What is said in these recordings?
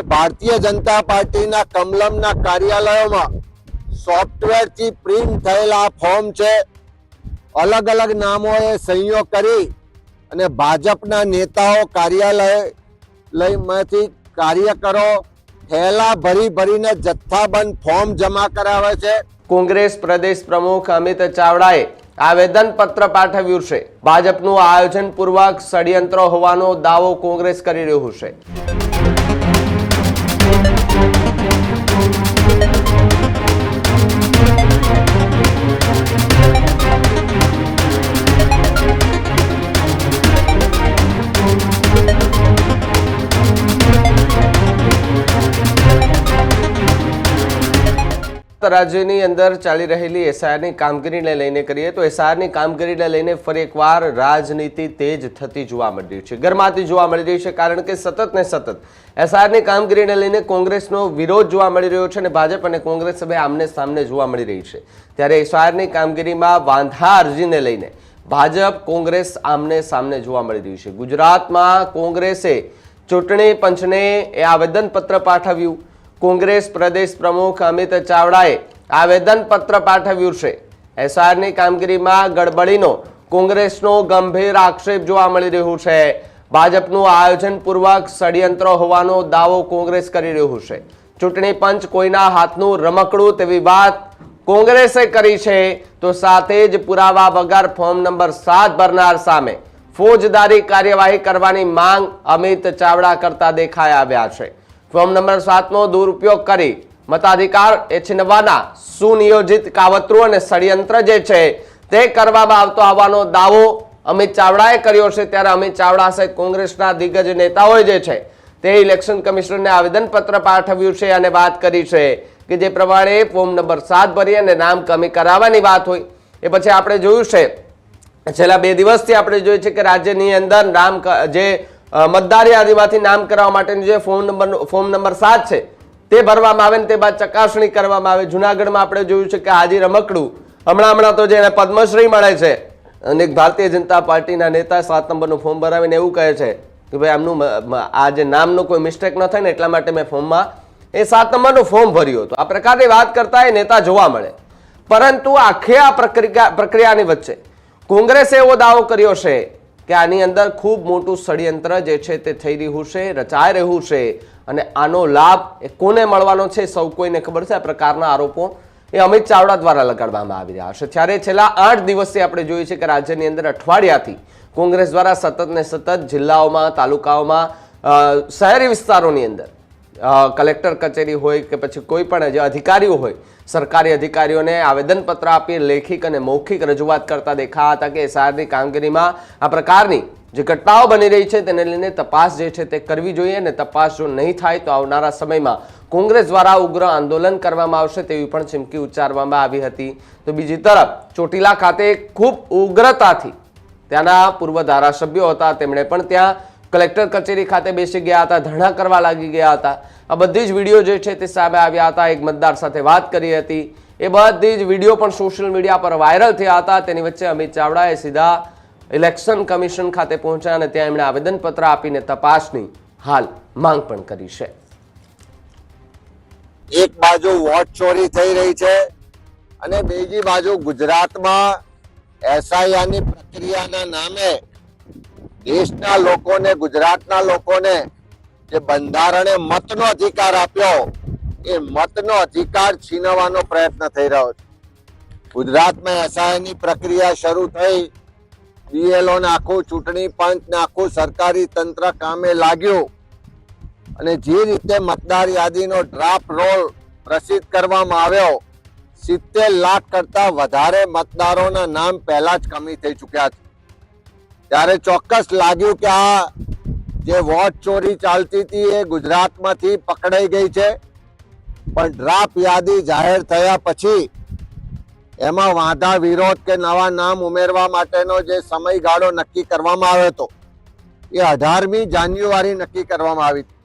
કે ભારતીય જનતા પાર્ટીના કમલમના કાર્યાલયોમાં સોફ્ટવેરથી પ્રિન્ટ થયેલા ફોર્મ છે. અલગ અલગ નામોએ સહીઓ કરી અને ભાજપના નેતાઓ કાર્યાલય લયમાંથી કાર્યકરો થેલા ભરી ભરીને જથ્થાબંધ ફોર્મ જમા કરાવે છે. કોંગ્રેસ પ્રદેશ પ્રમુખ અમિત ચાવડાએ આવેદન પત્ર પાઠવ્યું છે. ભાજપનું આયોજન પૂર્વક ષડયંત્ર હોવાનો દાવો કોંગ્રેસ કરી રહ્યું છે. રાજ્યની અંદર ચાલી રહેલી એસઆરની કામગીરીને લઈને કરીએ તો એસઆરની કામગીરીને લઈને ફરી એકવાર રાજનીતિ તેજ થતી જોવા મળી રહી છે. ગરમાતી જોવા મળી રહી છે કારણ કે સતત ને સતત એસઆરની કામગીરીને લઈને કોંગ્રેસનો વિરોધ જોવા મળી રહ્યો છે અને ભાજપ અને કોંગ્રેસ હવે આમને સામને જોવા મળી રહી છે. ત્યારે એસઆરની કામગીરીમાં વાંધા અરજીને લઈને ભાજપ, કોંગ્રેસ આમને સામને જોવા મળી રહ્યું છે. ગુજરાતમાં કોંગ્રેસે ચૂંટણી પંચને એ આવેદનપત્ર પાઠવ્યું. કોંગ્રેસ પ્રદેશ પ્રમુખ અમિત ચાવડાએ આવેદનપત્ર પાઠવ્યું છે. એસઆરની કામગીરીમાં ગડબડીનો કોંગ્રેસનો ગંભીર આક્ષેપ જોવા મળી રહ્યું છે. ભાજપનું આયોજનપૂર્વક ષડયંત્ર હોવાનો દાવો કોંગ્રેસ કરી રહ્યું છે. ચૂંટણી પંચ કોઈના હાથનું રમકડું તેવી વાત કોંગ્રેસે કરી છે, તો સાથે જ પુરાવા વગર ફોર્મ નંબર સાત ભરનાર સામે ફોજદારી કાર્યવાહી કરવાની માંગ અમિત ચાવડા કરતા દેખાઈ આવ્યા છે. ફોર્મ નંબર સાતનો દુરુપયોગ કરી મતાધિકાર એ છીનવાના સુનિયોજિત કાવતરું અને ષડયંત્ર જે છે તે કરવામાં આવતો આવવાનો દાવો અમિત ચાવડાએ કર્યો છે. ત્યારે અમિત ચાવડા સહિત કોંગ્રેસના દિગ્ગજ નેતાઓએ જે છે તે ઇલેક્શન કમિશનરને આવેદનપત્ર પાઠવ્યું છે અને વાત કરી છે કે જે પ્રમાણે ફોર્મ નંબર સાત ભરી અને નામ કમી કરાવવાની વાત હોય. એ પછી આપણે જોયું છે, છેલ્લા બે દિવસથી આપણે જોઈએ છે કે રાજ્યની અંદર નામ જે મતદાર યાદીમાંથી નામ કરાવવા માટેનું જે ફોર્મ નંબર ફોર્મ નંબર સાત છે, તે ભરવામાં આવે ને તે બાદ ચકાસણી કરવામાં આવે. જુનાગઢમાં આપણે જોયું છે કે હાજી રમકડું, હમણાં હમણાં તો જેને પદ્મશ્રી મળે છે, અને ભારતીય જનતા પાર્ટીના નેતા સાત નંબરનું ફોર્મ ભરાવીને એવું કહે છે કે ભાઈ, આમનું આ જે નામનો કોઈ મિસ્ટેક ન થાય ને એટલા માટે મેં ફોર્મમાં એ સાત નંબરનું ફોર્મ ભર્યું હતું. આ પ્રકારની વાત કરતા એ નેતા જોવા મળે. પરંતુ આખે આ પ્રક્રિયા પ્રક્રિયાની વચ્ચે કોંગ્રેસે એવો દાવો કર્યો છે કે આની અંદર ખૂબ મોટું ષડયંત્ર જે છે તે થઈ રહ્યું છે, રચાઈ રહ્યું છે અને આનો લાભ એ કોને મળવાનો છે સૌ કોઈને ખબર છે આ પ્રકારના આરોપો એ અમિત ચાવડા દ્વારા લગાડવામાં આવી રહ્યા છે. ત્યારે છેલ્લા આઠ દિવસથી આપણે જોઈએ છે કે રાજ્યની અંદર અઠવાડિયાથી કોંગ્રેસ દ્વારા સતત ને સતત જિલ્લાઓમાં, તાલુકાઓમાં શહેરી વિસ્તારોની અંદર કલેક્ટર કચેરી હોય કે પછી કોઈ પણ જે અધિકારીઓ હોય, સરકારી અધિકારીઓને આવેદનપત્ર આપી લેખિક અને મૌખિક રજૂઆત કરતા દેખાયા હતા કે એસઆરની કામગીરીમાં આ પ્રકારની જે ઘટનાઓ બની રહી છે તેને લઈને તપાસ જે છે તે કરવી જોઈએ અને તપાસ જો નહીં થાય તો આવનારા સમયમાં કોંગ્રેસ દ્વારા ઉગ્ર આંદોલન કરવામાં આવશે તેવી પણ ચીમકી ઉચ્ચારવામાં આવી હતી. તો બીજી તરફ ચોટીલા ખાતે ખૂબ ઉગ્રતાથી ત્યાંના પૂર્વ ધારાસભ્યો હતા, તેમણે પણ ત્યાં કલેક્ટર કચેરી ખાતે બેસી ગયા હતા, ધરણા કરવા લાગી ગયા હતા. આ બધી જ વીડિયો જે છે તે સામે આવ્યા હતા. એક મતદાર સાથે વાત કરી હતી. એ બધી જ વીડિયો પણ સોશિયલ મીડિયા પર વાયરલ થયા હતા. તેની વચ્ચે અમિત ચાવડાએ સીધા ઇલેક્શન કમિશન ખાતે પહોંચ્યા અને ત્યાં એમણે આવેદનપત્ર આપીને તપાસની હાલ માંગ પણ કરી છે. એક બાજુ વોટ ચોરી થઈ રહી છે અને બીજી બાજુ ગુજરાતમાં SIR ની પ્રક્રિયાના નામે દેશના લોકોને, ગુજરાતના લોકોને જે બંધારણે મતનો અધિકાર આપ્યો, એ મતનો અધિકાર છીનવવાનો પ્રયત્ન થઈ રહ્યો છે. ગુજરાતમાં એસઆઈની પ્રક્રિયા શરૂ થઈ. બીએલઓ આખું ચૂંટણી પંચ આખું સરકારી તંત્ર કામે લાગ્યું. અને જે રીતે મતદાર યાદીનો ડ્રાફ્ટ રોલ પ્રસિદ્ધ કરવામાં આવ્યો, સિત્તેર લાખ કરતા વધારે મતદારોના નામ પહેલા જ કમી થઈ ચૂક્યા છે. ત્યારે ચોક્કસ લાગ્યું કે આ જે વોટ ચોરી ચાલતી હતી એ ગુજરાતમાંથી પકડાઈ ગઈ છે પણ ડ્રાફ્ટ યાદી જાહેર થયા પછી એમાં વાંધા, વિરોધ કે નવા નામ ઉમેરવા માટેનો જે સમયગાળો નક્કી કરવામાં આવ્યો હતો, એ અઢારમી જાન્યુઆરી નક્કી કરવામાં આવી હતી.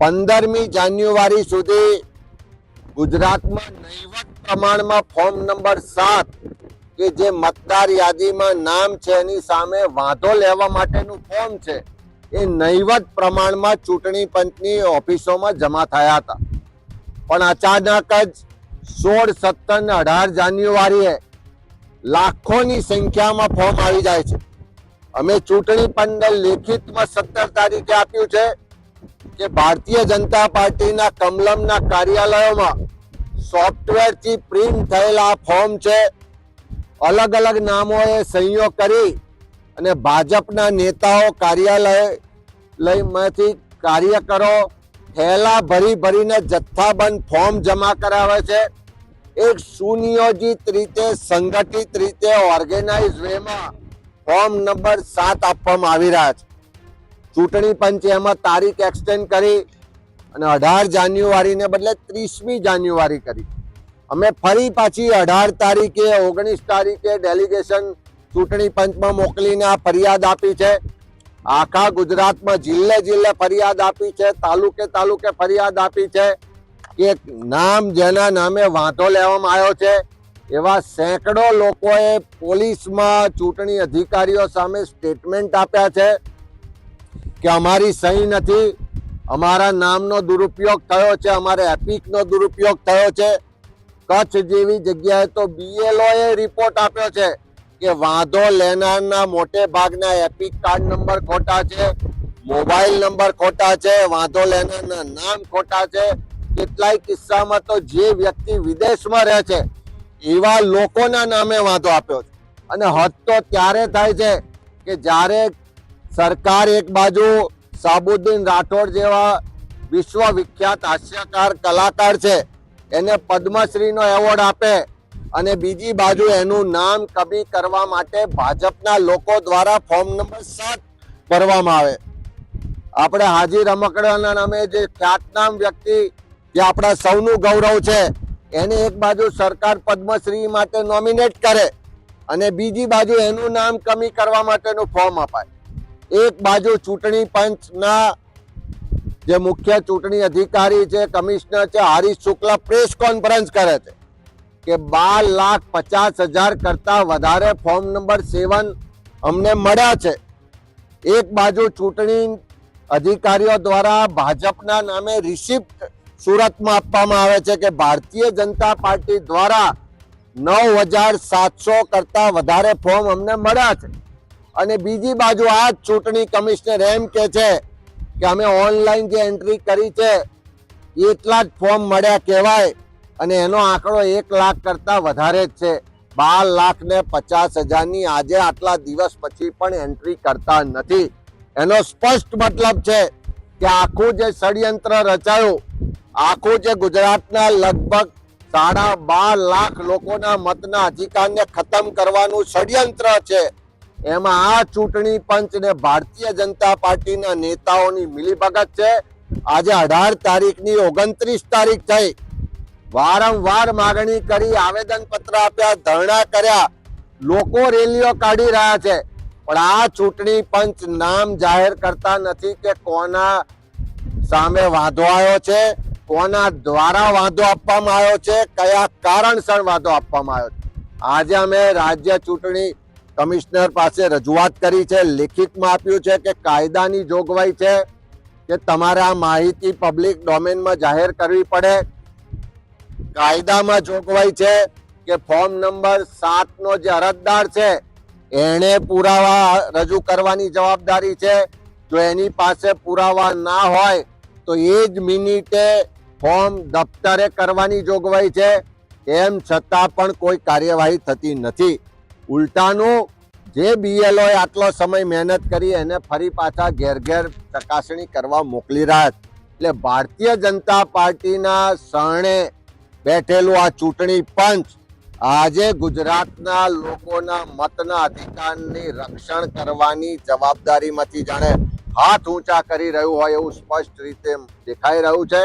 પંદરમી જાન્યુઆરી સુધી ગુજરાતમાં નહીવત પ્રમાણમાં ફોર્મ નંબર સાત કે જે મતદાર યાદીમાં નામ છે એની સામે વાંધો લેવા માટેનું ફોર્મ છે, એ નહીવત પ્રમાણમાં ચૂંટણી પંચની ઓફિસોમાં જમા થયા હતા. પણ અચાનક જ સોળ, સત્તર ને અઢાર જાન્યુઆરીએ લાખોની સંખ્યામાં ફોર્મ આવી જાય છે. અમે ચૂંટણી પંચને લેખિતમાં સત્તર તારીખે આપ્યું છે કે ભારતીય જનતા પાર્ટીના કમલમના કાર્યાલયોમાં સોફ્ટવેરથી પ્રિન્ટ થયેલા ફોર્મ છે અલગ અલગ નામોએ સહીઓ કરી અને ભાજપના નેતાઓ કાર્યાલય લયમાંથી કાર્યકરો થેલા ભરી ભરીને જથ્થાબંધ ફોર્મ જમા કરાવે છે. એક સુનિયોજિત રીતે, સંગઠિત રીતે ઓર્ગેનાઇઝ વેમાં ફોર્મ નંબર સાત આપવામાં આવી રહ્યા છે. ચૂંટણી પંચે એમાં તારીખ એક્સટેન્ડ કરી અને અઢાર જાન્યુઆરીને બદલે ત્રીસમી જાન્યુઆરી કરી. અમે ફરી પાછી અઢાર તારીખે, ઓગણીસ તારીખે ડેલિગેશન ચૂંટણી પંચમાં મોકલીને આ ફરિયાદ આપી છે. આખા ગુજરાતમાં જિલ્લે જિલ્લે ફરિયાદ આપી છે, તાલુકે તાલુકે ફરિયાદ આપી છે કે નામ જેના નામે વાંધો લેવામાં આવ્યો છે. એવા સેંકડો લોકોએ પોલીસમાં ચૂંટણી અધિકારીઓ સામે સ્ટેટમેન્ટ આપ્યા છે કે અમારી સહી નથી, અમારા નામનો દુરુપયોગ થયો છે, અમારે એપિકનો દુરુપયોગ થયો છે. કચ્છ જેવી જગ્યાએ તો બીએલઓએ રિપોર્ટ આપ્યો છે કે વાંધો લેનારના મોટે ભાગના એપિક કાર્ડ નંબર ખોટા છે મોબાઈલ નંબર ખોટા છે, વાંધો લેનારના નામ ખોટા છે. કેટલાય કિસ્સામાં તો જે વ્યક્તિ વિદેશમાં રહે છે, એવા લોકોના નામે વાંધો આપ્યો છે. અને હદ તો ત્યારે થાય છે કે જ્યારે સરકાર એક બાજુ સાબુદ્દીન રાઠોડ જેવા વિશ્વ વિખ્યાત હાસ્યકાર કલાકાર છે એને પદ્મશ્રીનો એવોર્ડ આપે અને બીજી બાજુ એનું નામ કમી કરવા માટે ભાજપના લોકો દ્વારા ફોર્મ નંબર સાત ભરવામાં આવે. આપણે હાજી રમકડાના નામે જે ખ્યાતનામ વ્યક્તિ જે આપણા સૌનું ગૌરવ છે, એને એક બાજુ સરકાર પદ્મશ્રી માટે નોમિનેટ કરે અને બીજી બાજુ એનું નામ કમી કરવા માટેનું ફોર્મ અપાય. એક બાજુ ચૂંટણી પંચના જે મુખ્ય ચૂંટણી અધિકારી છે, કમિશનર છે, હરીશ શુક્લા પ્રેસ કોન્ફરન્સ કરે છે કે બાર લાખ પચાસ હજાર કરતા વધારે ફોર્મ નંબર સેવન અમને મળ્યા છે. એક બાજુ ચૂંટણી અધિકારીઓ દ્વારા ભાજપના નામે રિસિપ્ટ સુરતમાં આપવામાં આવે છે કે ભારતીય જનતા પાર્ટી દ્વારા નવ હજાર સાતસો કરતા વધારે ફોર્મ અમને મળ્યા છે. અને બીજી બાજુ આ ચૂંટણી કમિશનર એમ કે છે કે અમે ઓનલાઈન જે એન્ટ્રી કરી છે, એટલા જ ફોર્મ મળ્યા કહેવાય. અને એનો આંકડો એક લાખ કરતાં વધારે જ છે. બાર લાખ ને પચાસ હજારની આજે આટલા દિવસ પછી પણ એન્ટ્રી કરતા નથી. એનો સ્પષ્ટ મતલબ છે કે આખું જે ષડયંત્ર રચાયું, આખું જે ગુજરાતના લગભગ સાડા બાર લાખ લોકોના મતના અધિકારને ખતમ કરવાનું ષડયંત્ર છે. એમાં આ ચૂંટણી પંચ ને ભારતીય જનતા પાર્ટીના નેતાઓની મિલીભગત છે. આજે અઢાર તારીખની ઓગણત્રીસ તારીખ થઈ. વારંવાર માગણી કરી આવેદન પત્ર આપ્યા, ધરણા કર્યા. લોકો રેલીઓ કાઢી રહ્યા છે. પણ આ ચૂંટણી પંચ નામ જાહેર કરતા નથી કે કોના સામે વાંધો આવ્યો છે, કોના દ્વારા વાંધો આપવામાં આવ્યો છે, કયા કારણસર વાંધો આપવામાં આવ્યો છે. આજે અમે રાજ્ય ચૂંટણી કમિશનર પાસે રજૂઆત કરી છે, લેખિતમાં આપ્યું છે કે કાયદાની જોગવાઈ છે કે તમારે આ માહિતી પબ્લિક ડોમેનમાં જાહેર કરવી પડે. કાયદામાં જોગવાઈ છે કે ફોર્મ નંબર સાતનો જે અરજદાર છે, એણે પુરાવા રજૂ કરવાની જવાબદારી છે. જો એની પાસે પુરાવા ના હોય, તો એ જ મિનિટે ફોર્મ દફતરે કરવાની જોગવાઈ છે. એમ છતાં પણ કોઈ કાર્યવાહી થતી નથી. ઉલટાનું જે બીએલઓ આટલો સમય મહેનત કરી એને ફરી પાછા ઘેર ઘેર ચકાસણી કરવા મોકલી રહ્યા એટલે ભારતીય જનતા પાર્ટીના શરણે બેઠેલું આ ચૂંટણી પંચ આજે ગુજરાતના લોકોના મતના અધિકારની રક્ષણ કરવાની જવાબદારીમાંથી જાણે હાથ ઊંચા કરી રહ્યું હોય એવું સ્પષ્ટ રીતે દેખાઈ રહ્યું છે.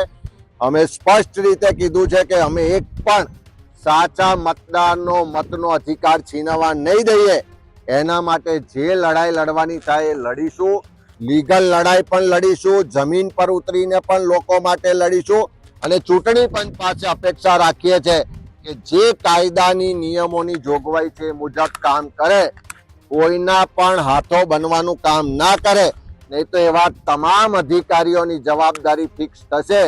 અમે સ્પષ્ટ રીતે કીધું છે કે અમે એક પણ સાચા મતદારનો મતનો અધિકાર છીનવવા નહીં દઈએ. એના માટે જે લડાઈ લડવાની થાય એ લડીશું. લીગલ લડાઈ પણ લડીશું. જમીન પર ઉતરીને પણ લોકો માટે લડીશું. અને ચૂંટણી પંચ પાસે અપેક્ષા રાખીએ છીએ કે જે કાયદાની નિયમોની જોગવાઈ છે મુજબ કામ કરે. કોઈના પણ હાથો બનવાનું કામ ના કરે. નહીં તો એવા તમામ અધિકારીઓની જવાબદારી ફિક્સ થશે.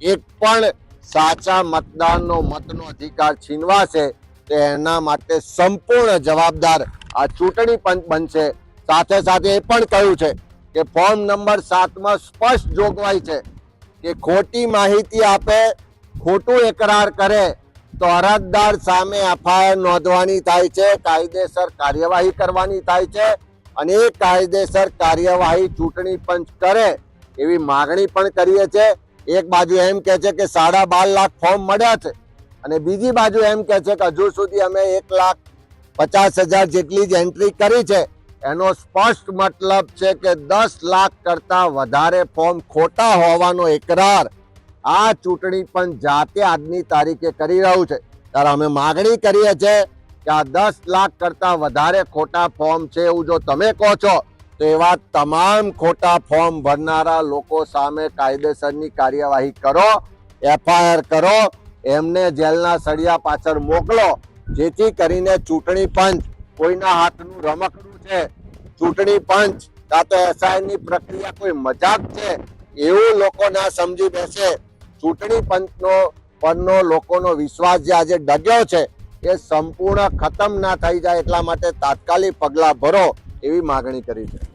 એક પણ સાચા મતદાનનો મતનો અધિકાર છીનવાશે તો એના માટે સંપૂર્ણ જવાબદાર આ ચૂંટણી પંચ બનશે. સાથે સાથે એ પણ કહ્યું છે કે ફોર્મ નંબર સાતમાં સ્પષ્ટ જોગવાઈ છે કે ખોટી માહિતી આપે, ખોટું એકરાર કરે, તો અરજદાર સામે એફઆઈઆર નોંધવાની થાય છે, કાયદેસર કાર્યવાહી કરવાની થાય છે અને એ કાયદેસર કાર્યવાહી ચૂંટણી પંચ કરે એવી માગણી પણ કરીએ છે એક બાજુ એમ કે છે કે સાડા બાર લાખ ફોર્મ મળ્યા છે અને બીજી બાજુ એમ કે છે કે હજુ સુધી અમે એક લાખ પચાસ હજાર જેટલી જ એન્ટ્રી કરી છે. એનો સ્પષ્ટ મતલબ છે કે દસ લાખ કરતા વધારે ફોર્મ ખોટા હોવાનો એકરાર આ ચૂંટણી પણ જાતે આજની તારીખે કરી રહ્યું છે. ત્યારે અમે માગણી કરીએ છીએ કે આ દસ લાખ કરતા વધારે ખોટા ફોર્મ છે એવું જો તમે કહો છો તો એવા તમામ ખોટા ફોર્મ ભરનારા લોકો સામે કાયદેસરની કાર્યવાહી કરો, એફઆઈઆર કરો, એમને જેલના સળિયા પાછળ મોકલો, જેથી કરીને ચૂંટણી પંચ કોઈના હાથનું રમકડું છે. ચૂંટણી પંચ કાં તો એસઆઈની પ્રક્રિયા કોઈ મજાક છે? એવું લોકો ના સમજી બેસે. ચૂંટણી પંચનો પરનો લોકોનો વિશ્વાસ જે આજે ડગ્યો છે, એ સંપૂર્ણ ખતમ ના થઈ જાય એટલા માટે તાત્કાલિક પગલાં ભરો. એવી માગણી કરી છે.